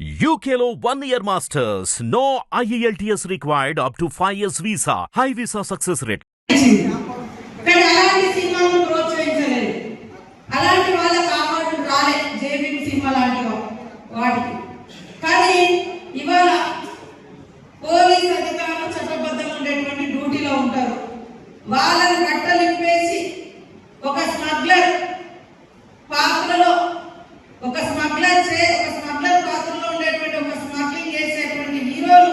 యూకేలో one year masters. No IELTS required required up to 5 years visa. High visa success rate. అలాంటి వాళ్ళకి రాలే cinema లాంటి వాటికి కానీ ఇవాళ పోలీస్ అధికారులు చట్టబద్ధంగా ఉండేటువంటి డ్యూటీలో ఉంటారు వాళ్ళని కట్టలింపేసి ఒక స్మగ్లర్ పాత్రలో ఒక స్మగ్లర్ చే ఒక స్మగ్లర్ పాత్రలో ఉండేటువంటి ఒక స్మగ్లింగ్ చేసేటువంటి హీరోలు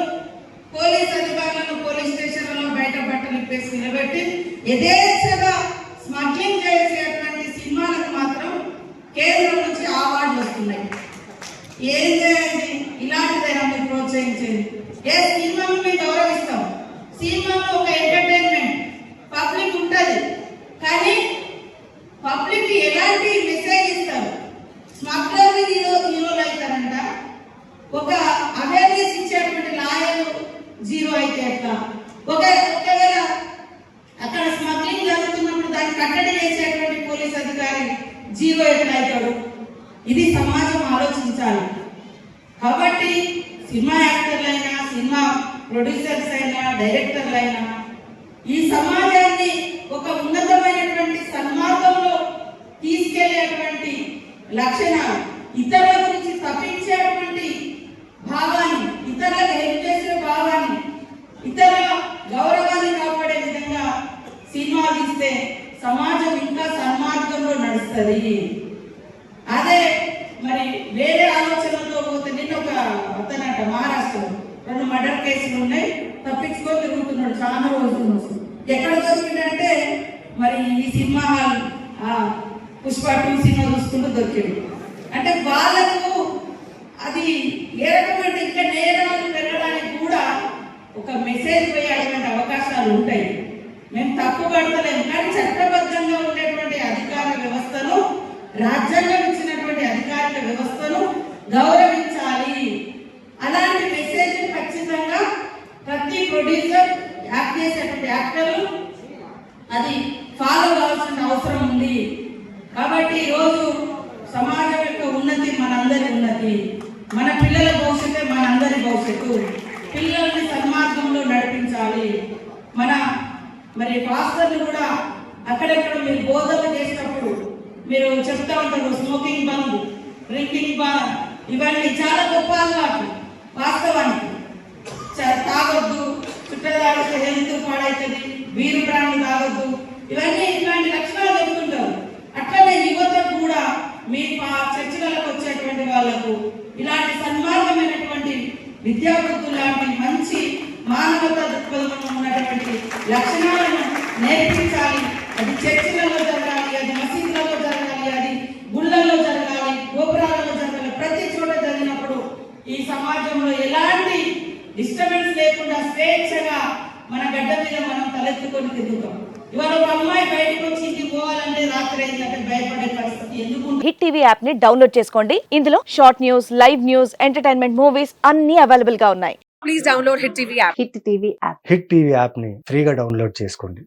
పోలీస్ అధికారులను పోలీస్ స్టేషన్లలో బయట బట్టలిప్పేసి నిలబెట్టి యథేచ్ఛగా స్మగ్లింగ్ చేసేటువంటి సినిమాలకు మాత్రం కేంద్రం నుంచి అవార్డులు వస్తున్నాయి. ఏం చేయాలి? ఇలాంటిదైనా మీరు ప్రోత్సహించేది ఏ సినిమాను మేము గౌరవిస్తాం? సినిమాలో ఒక ఎంటర్టైన్మెంట్ ఇది సమాజం ఆలోచించాలి. కాబట్టి సినిమా యాక్టర్లైనా సినిమా ప్రొడ్యూసర్స్ అయినా డైరెక్టర్లైనా ఈ సమాజాన్ని ఒక ఉన్నతమైనటువంటి సన్మార్గంలో తీసుకెళ్ళేటువంటి లక్షణాలు ఇతరుల గురించి తప్పించేటువంటి భావాన్ని ఇతరులకు హెల్ప్ చేసే భావాన్ని ఇతరుల గౌరవాన్ని కాపాడే విధంగా సినిమా తీస్తే సమాజం ఇంకా సన్మార్గంలో నడుస్తుంది. అదే మరి వేరే ఆలోచనలతో పోతే నిన్న ఒక అతనట మహారాష్ట్రలో రెండు మర్డర్ కేసులు ఉన్నాయి తప్పించుకొని తిరుగుతున్నాడు చాలా రోజుల నుంచి. ఎక్కడ దొరికిందంటే మరి ఈ సినిమా హాల్ ఆ, పుష్ప టూ సినిమా చూసుకుంటూ దొరికింది అంటే వాళ్ళకు అది ఏ రకమైన ఇంకా నేరాలు పెరగడానికి కూడా ఒక మెసేజ్ పోయేటువంటి అవకాశాలు ఉంటాయి. మేము తప్పు పడతలేము కానీ గౌరవించాలి. అలాంటి మెసేజ్ ఖచ్చితంగా ప్రతి ప్రొడ్యూసర్ యాక్ట్ చేసేటువంటి యాక్టర్లు అది ఫాలో కావాల్సిన అవసరం ఉంది. కాబట్టి ఈరోజు సమాజం యొక్క ఉన్నతి మనందరి ఉన్నతి. మన పిల్లల భవిష్యత్తే మనందరి భవిష్యత్తు. పిల్లల్ని సన్మార్గంలో నడిపించాలి. మన మరి పాస్టర్లు కూడా అక్కడెక్కడ మీరు బోధన చేసినప్పుడు మీరు చెప్తా ఉంటారు స్మోకింగ్ బంద్ ఇవన్నీ చాలా గొప్ప అలవాటు వాస్తవానికి. తాగొద్దు చుట్టూ తాగితే హెల్త్ పాడవుతుంది వీరు ప్రాణం తాగొద్దు. ఇవన్నీ ఇటువంటి లక్షణాలు చెప్తుంటారు. అట్లనే యువతకు కూడా మీ చర్చలకు వచ్చేటువంటి వాళ్ళకు ఇలాంటి సన్మార్గమైనటువంటి విద్యా డిస్టర్బెన్స్ లేకుండా స్వేచ్ఛగా మన గడ్డ మీద మనం తలెత్తుకొని తిరుగుతాం ఇవాళ ఒక అమ్మాయి బయటకు వచ్చి ఇంటికి పోవాలంటే రాత్రి అయిందంటే భయపడే పరిస్థితి ఎందుకు ఉంటుంది? హిట్ టీవీ యాప్ని డౌన్లోడ్ చేసుకోండి ఇందులో short news live news entertainment movies అన్ని అవైలబుల్గా ఉన్నాయి please download Hit TV app. Hit TV app Hit TV యాప్ని ఫ్రీగా డౌన్లోడ్ చేసుకోండి